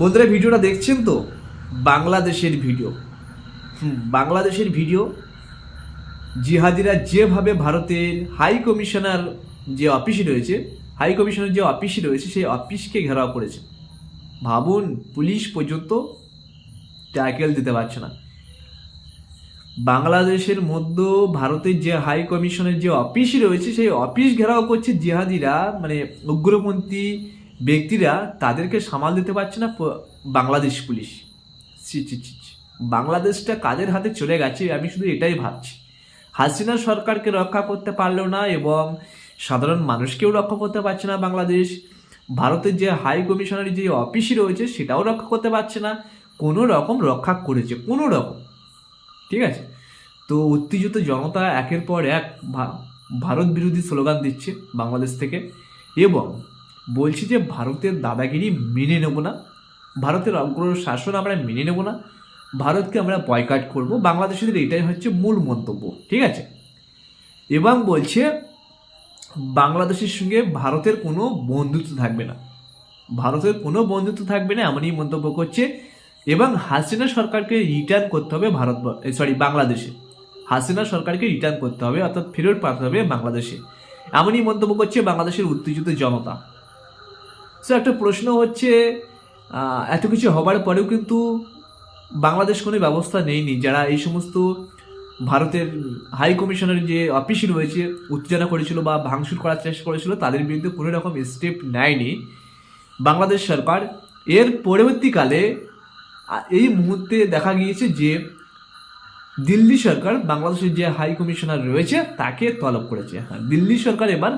বন্ধুরা, ভিডিওটা দেখছেন তো? বাংলাদেশের ভিডিও। বাংলাদেশের ভিডিও। জিহাদিরা যেভাবে ভারতের হাই কমিশনার যে অফিস রয়েছে, হাই কমিশনার যে অফিস রয়েছে, সেই অফিসকে ঘেরাও করেছে। ভাবুন, পুলিশ পর্যন্ত ট্যাকেল দিতে পারছে না। বাংলাদেশের মধ্যে ভারতের যে হাই কমিশনের যে অফিস রয়েছে, সেই অফিস ঘেরাও করছে জিহাদিরা মানে উগ্রপন্থী ব্যক্তিরা তাদেরকে সামাল দিতে পারছে না বাংলাদেশ পুলিশ। বাংলাদেশটা কাদের হাতে চলে গেছে আমি শুধু এটাই ভাবছি। হাসিনা সরকারকে রক্ষা করতে পারল না এবং সাধারণ মানুষকেও রক্ষা করতে পারছে না বাংলাদেশ। ভারতের যে হাই কমিশনার যে অফিস রয়েছে সেটাও রক্ষা করতে পারছে না। কোনো রকম রক্ষা করেছে, কোনো রকম। ঠিক আছে? তো উত্তেজিত জনতা একের পর এক ভারত বিরোধী স্লোগান দিচ্ছে বাংলাদেশ থেকে এবং বলছি যে ভারতের দাদাগিরি মেনে নেব না, ভারতের অগ্র শাসন আমরা মেনে নেব না, ভারতকে আমরা বয়কাট করব, বাংলাদেশিদের এটাই হচ্ছে মূল মন্তব্য, ঠিক আছে? এবং বলছে, বাংলাদেশের সঙ্গে ভারতের কোনো বন্ধুত্ব থাকবে না, ভারতের কোনো বন্ধুত্ব থাকবে না এমনই মন্তব্য করছে, এবং হাসিনা সরকারকে রিটার্ন করতে হবে ভারত সরি বাংলাদেশে, হাসিনা সরকারকে রিটার্ন করতে হবে, অর্থাৎ ফেরত পাঠাতে হবে বাংলাদেশে, এমনই মন্তব্য করছে বাংলাদেশের উত্তেজিত জনতা। সো একটা প্রশ্ন হচ্ছে এত কিছু হবার পরেও কিন্তু বাংলাদেশ কোনো ব্যবস্থা নেয়নি। যারা এই সমস্ত ভারতের হাই কমিশনের যে অফিস রয়েছে, উত্তেজনা করেছিল বা ভাঙচুর করার চেষ্টা করেছিল, তাদের বিরুদ্ধে কোনো রকম স্টেপ নেয়নি বাংলাদেশ সরকার। এর পরবর্তীকালে এই মুহূর্তে দেখা গিয়েছে যে দিল্লি সরকার বাংলাদেশের যে হাই কমিশনার রয়েছে, তাকে তলব করেছে। হ্যাঁ দিল্লি সরকার এবার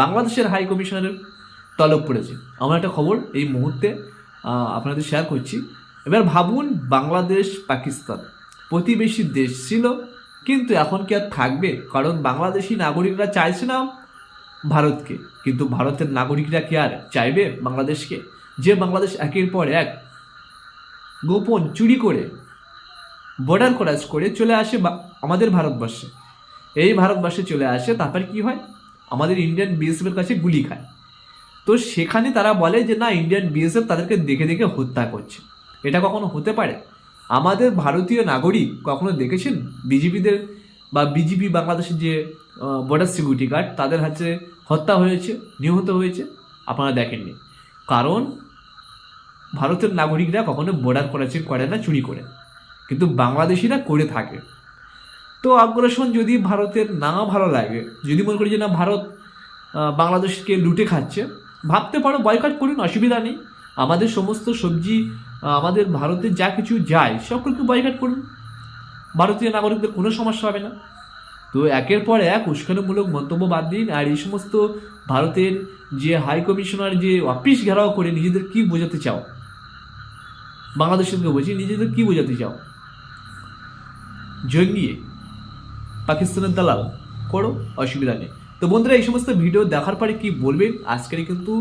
বাংলাদেশের হাই কমিশনারের তলব করেছে। আমার একটা খবর, এই মুহূর্তে আপনাদের শেয়ার করছি। এবার ভাবুন, বাংলাদেশ, পাকিস্তান। প্রতিবেশী দেশ ছিল, কিন্তু এখন কি আর থাকবে? কারণ বাংলাদেশি নাগরিকরা চাইছে না ভারতকে। কিন্তু ভারতের নাগরিকরা কি আর চাইবে বাংলাদেশকে? যে বাংলাদেশ একের পর এক গোপন চুরি করে বর্ডার ক্রস করে চলে আসে আমাদের ভারতবর্ষে। এই ভারতবর্ষে চলে আসে, তারপর কি হয়? আমাদের ইন্ডিয়ান বিএসএফের কাছে গুলি খায়। তো সেখানে তারা বলে যে, না ইন্ডিয়ান বিএসএফ তাদেরকে দেখে দেখে হত্যা করছে। এটা কখনো হতে পারে? আমাদের ভারতীয় নাগরিক কখনো দেখেছেন? বিজেপিদের বা বিজেপি বাংলাদেশের যে বর্ডার সিকিউরিটি গার্ড তাদের হাতে হত্যা হয়েছে, নিহত হয়েছে? আপনারা দেখেননি। কারণ ভারতের নাগরিকরা কখনো বর্ডার ক্রসিং করে না, চুরি করে। কিন্তু বাংলাদেশিরা করে থাকে। তো আগ্রাসন যদি ভারতের না ভালো লাগে, যদি মনে করি যে, না, ভারত বাংলাদেশকে লুটে খাচ্ছে ভাবতে পারো বয়কাট করুন, অসুবিধা নেই। আমাদের সমস্ত সবজি আমাদের ভারতে যা কিছু যায়, সকলকে বয়কাট করুন। ভারতীয় নাগরিকদের কোনো সমস্যা হবে না। তো একের পর এক উস্কানিমূলক মন্তব্য বাদ দিন, আর এই সমস্ত ভারতের যে হাই কমিশনার যে অফিস ঘেরাও করে নিজেদের কি বোঝাতে চাও? বাংলাদেশকে বলছি, নিজেদের কি বোঝাতে চাও? জঙ্গি পাকিস্তানের দালাল, করো, অসুবিধা নেই। তো বন্ধুরা এই সমস্ত ভিডিও দেখার পরে কি বলবেন? আজকের কিন্তু